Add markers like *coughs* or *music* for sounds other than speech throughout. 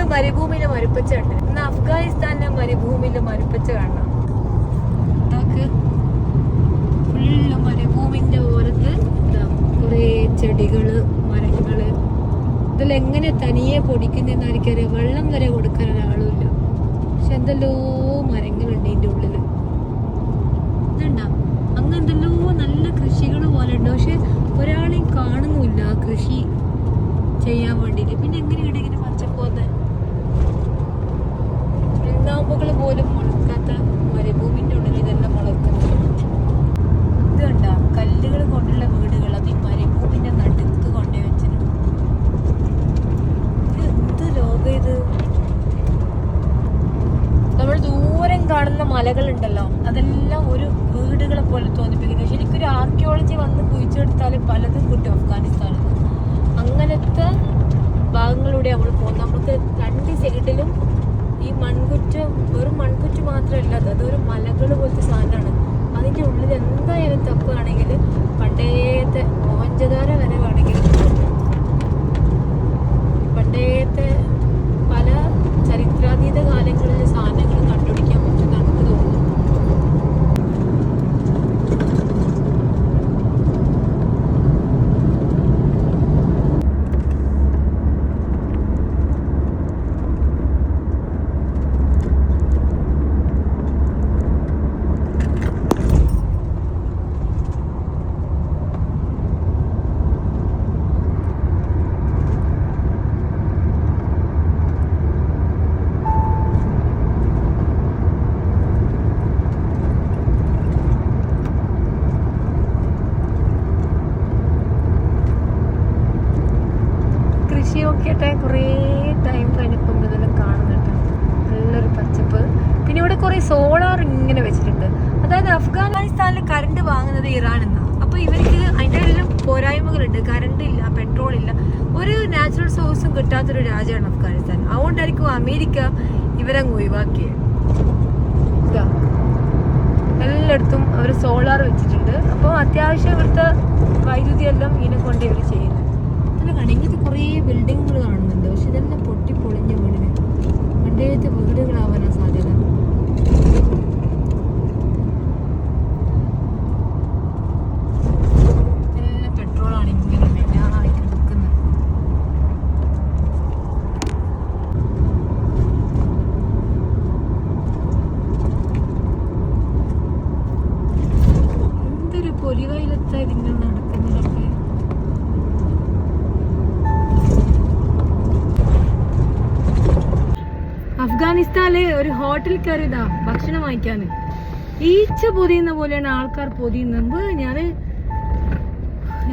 Full മരുഭൂമിയിലെ മരുപ്പച്ച കണ്ടു ഇന്ന് അഫ്ഗാനിസ്ഥാനിലെ മരുഭൂമിയിലെ മരുപ്പച്ച കാണണം. മരുഭൂമിന്റെ ഓരത്ത് കുറേ ചെടികൾ മരങ്ങൾ. ഇതിലെങ്ങനെ തനിയെ പൊടിക്കുന്നതെന്നായിരിക്കും വെള്ളം വരെ കൊടുക്കാൻ ഒരാളുമില്ല. പക്ഷെ എന്തെല്ലോ മരങ്ങളുണ്ട് ഇതിന്റെ ഉള്ളിൽ. ഇതുണ്ടാ? അങ്ങ് എന്തെല്ലോ നല്ല കൃഷികൾ പോലെ ഉണ്ട്. പക്ഷെ ഒരാളെയും കാണുന്നുമില്ല ആ കൃഷി ചെയ്യാൻ വേണ്ടിയിട്ട്. പിന്നെ എങ്ങനെയാണ് ഇങ്ങനെ പച്ചപ്പോന്ന് ചുണ്ണാമ്പുകൾ പോലും മുളക്കാത്ത മരുഭൂമിന്റെ ഉള്ളിൽ ഇതെല്ലാം മുളക്കുന്നത്. ഇത് കണ്ട കല്ലുകൾ കൊണ്ടുള്ള വീടുകൾ അത് ഈ മരുഭൂമിന്റെ നടുക്ക് കൊണ്ടേ വെച്ചിട്ടുണ്ട് ഇത് എന്ത് ലോകം ഇത്? നമ്മൾ ദൂരം കാണുന്ന മലകളുണ്ടല്ലോ അതെല്ലാം ഒരു വീടുകളെ പോലെ തോന്നിപ്പിക്കുന്നു. ശരിക്കും ഒരു ആർക്കിയോളജി വന്ന് കുഴിച്ചെടുത്താൽ പലതും കിട്ടും അഫ്ഗാനിസ്ഥാനിൽ അങ്ങനത്തെ ഭാഗങ്ങളിലൂടെ നമ്മൾ പോകുന്നത് നമുക്ക് രണ്ട് സൈഡിലും ഈ മൺകുറ്റം വെറും മൺകുറ്റ് മാത്രമല്ല അത് അതൊരു മലകൾ പോലത്തെ സാധനമാണ്. അതിന്റെ ഉള്ളിൽ എന്തായാലും തപ്പുകയാണെങ്കിൽ പണ്ടേത്തെ മോഹൻജദാര വരെ വേണമെങ്കിൽ നോക്കിയിട്ട് കുറേ ടൈം കഴിഞ്ഞപ്പോൾ ഇതെല്ലാം കാണുന്നുണ്ട്. നല്ലൊരു പച്ചപ്പ്. പിന്നെ ഇവിടെ കുറേ സോളാർ ഇങ്ങനെ വെച്ചിട്ടുണ്ട്. അതായത് അഫ്ഗാനിസ്ഥാനിൽ കറണ്ട് വാങ്ങുന്നത് ഇറാൻ എന്നാണ് അപ്പോൾ ഇവർക്ക് അതിന്റെ ഇടയിലും പോരായ്മകളുണ്ട്. കറണ്ട് ഇല്ല പെട്രോൾ ഇല്ല. ഒരു നാച്ചുറൽ സോഴ്സും കിട്ടാത്തൊരു രാജ്യമാണ് അഫ്ഗാനിസ്ഥാൻ. അതുകൊണ്ടായിരിക്കും അമേരിക്ക ഇവരങ്ങ് ഒഴിവാക്കിയത് എല്ലായിടത്തും അവർ സോളാർ വെച്ചിട്ടുണ്ട്. അപ്പോൾ അത്യാവശ്യം ഇവിടുത്തെ വൈദ്യുതി എല്ലാം ഇതിനെ കൊണ്ട് ഇവർ ചെയ്യുന്നത് അല്ല കാണാം. ഇങ്ങനത്തെ കുറേ ഇതിങ്ങനെ നടക്കുന്നതൊക്കെ. അഫ്ഗാനിസ്ഥാനിൽ ഒരു ഹോട്ടലിൽ കയറിയതാ ഭക്ഷണം വാങ്ങിക്കാന്. ഈച്ച പൊതിയുന്ന പോലെയാണ് ആൾക്കാർ പൊതിയുന്നത്. ഞാൻ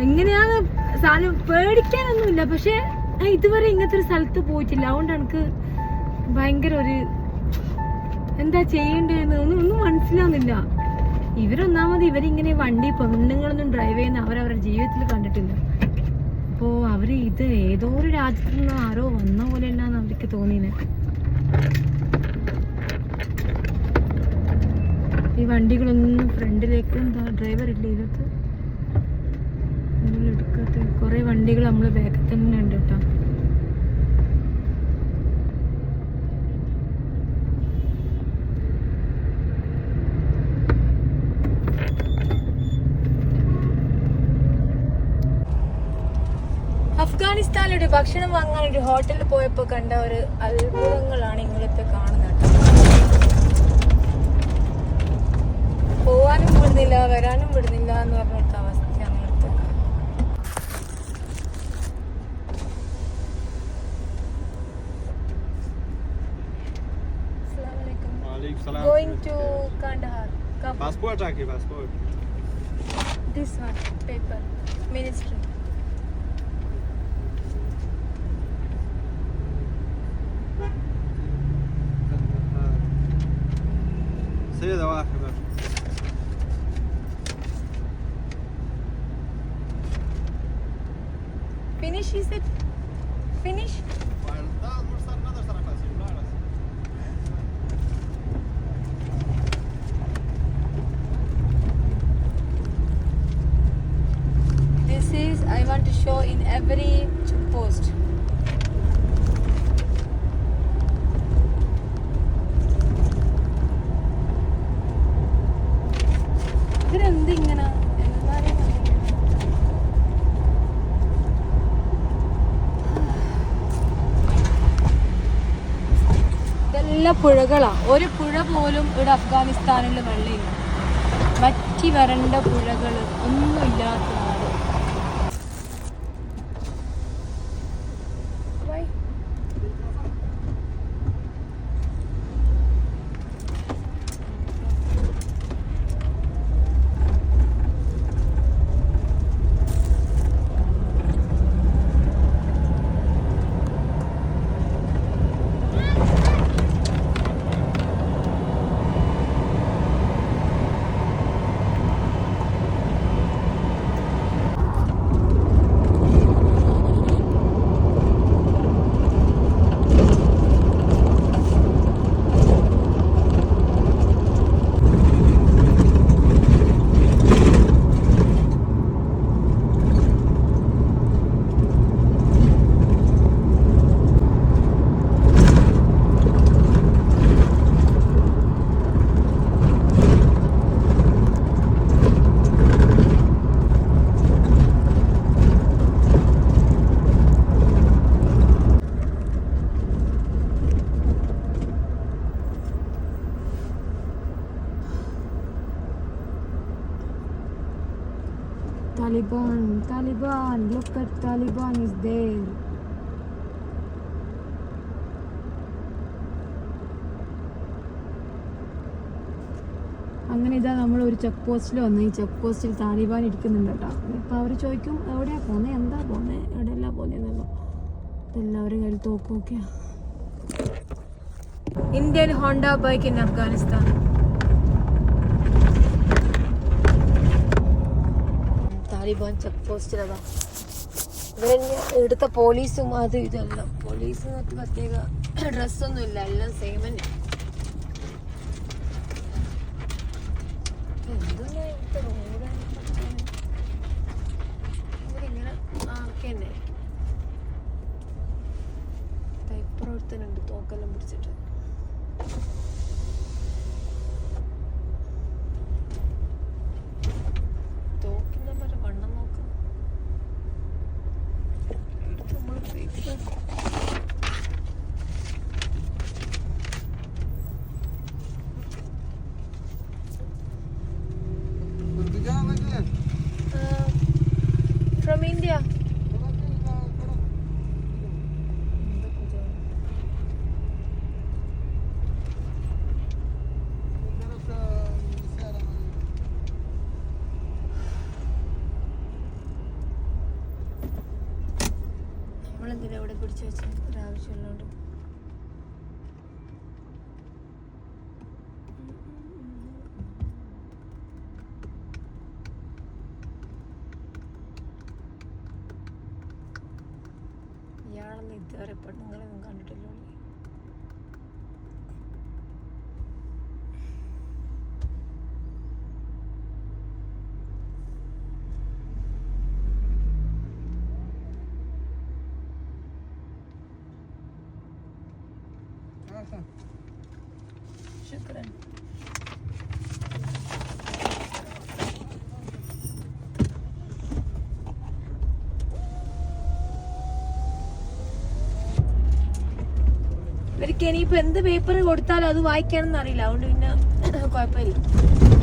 എങ്ങനെയാണ് സാധനം പേടിക്കാനൊന്നുമില്ല. പക്ഷെ ഇതുവരെ ഇങ്ങനത്തെ ഒരു സ്ഥലത്ത് പോയിട്ടില്ല. അതുകൊണ്ട് എനിക്ക് ഭയങ്കര ഒരു എന്താ ചെയ്യേണ്ടതെന്ന് ഒന്നും ഒന്നും മനസ്സിലാവുന്നില്ല. ഇവരൊന്നാമത് ഇവരിങ്ങനെ വണ്ടി പെണ്ണുങ്ങളൊന്നും ഡ്രൈവ് ചെയ്യുന്ന അവരവരുടെ ജീവിതത്തിൽ കണ്ടിട്ടില്ല. അപ്പോൾ അവർ ഇത് ഏതോ ഒരു രാജ്യത്തു നിന്ന് ആരോ വന്ന പോലെ എന്നാന്ന് അവർക്ക് തോന്നിയത് ഈ വണ്ടികളൊന്നും ഫ്രണ്ടിലേക്ക് എന്താ ഡ്രൈവർ ഇല്ല ഇതൊക്കെ എടുക്കാത്ത. കുറേ വണ്ടികൾ നമ്മൾ ബാക്കിൽ തന്നെ ഉണ്ട് കേട്ടോ. അഫ്ഗാനിസ്ഥാനിൽ ഭക്ഷണം വാങ്ങാൻ ഒരു ഹോട്ടലിൽ പോയപ്പോൾ കണ്ട ഒരു അത്ഭുതങ്ങളാണ് നിങ്ങളിപ്പോൾ കാണുന്നത് പോവാനും വിടുന്നില്ല വരാനും വിടുന്നില്ല എന്ന് പറഞ്ഞിട്ട് അവസ്ഥയാണ് going to to Kandahar. Kabul. Passport, This. Sí, de abajo. Finish is it? Finish? This is I want to show in every post. നല്ല പുഴകളാണ് ഒരു പുഴ പോലും ഇവിടെ അഫ്ഗാനിസ്ഥാനിൽ വെള്ളമില്ല വറ്റി വരണ്ട പുഴകൾ ഒന്നുമില്ലാത്ത Taliban, Taliban, look at Taliban is there. അങ്ങനെ ഇതാ നമ്മൾ ഒരു ചെക്ക് പോസ്റ്റിൽ വന്നു. ഈ ചെക്ക് പോസ്റ്റിൽ താലിബാൻ ഇരിക്കുന്നുണ്ട് കേട്ടോ ഇപ്പം അവർ ചോദിക്കും എവിടെയാ പോന്നെ? എന്താ പോന്നെ? എവിടെയല്ല പോന്നെന്നല്ലോ എല്ലാവരും കയ്യിൽ തോക്കുമൊക്കെയാ Indian Honda bike in Afghanistan. Taliban check പോസ്റ്റിലതാ ഇവരെന്നെ എടുത്ത പോലീസും അത് ഇതെല്ലാം. പോലീസ് പ്രത്യേക ഡ്രസ്സൊന്നും ഇല്ല എല്ലാം സെയിം തന്നെ. ഇവരിങ്ങനെ ആക്കിയെന്നെ ഇപ്പുറത്തുണ്ട് തോക്കെല്ലാം പിടിച്ചിട്ട്. Bye. പിടിച്ചു വെച്ചത് ഒരാവശ്യമുള്ളതുകൊണ്ട്. ഇയാളൊന്നും ഇതുവരെ പെണ്ണുങ്ങളെയൊന്നും കാക്ക ശുക്രൻ ഇവർക്ക് ഇനിയിപ്പോ എന്ത് പേപ്പർ കൊടുത്താലും അത് വായിക്കണം എന്നറിയില്ല അതുകൊണ്ട് പിന്നെ *coughs* കുഴപ്പമില്ല.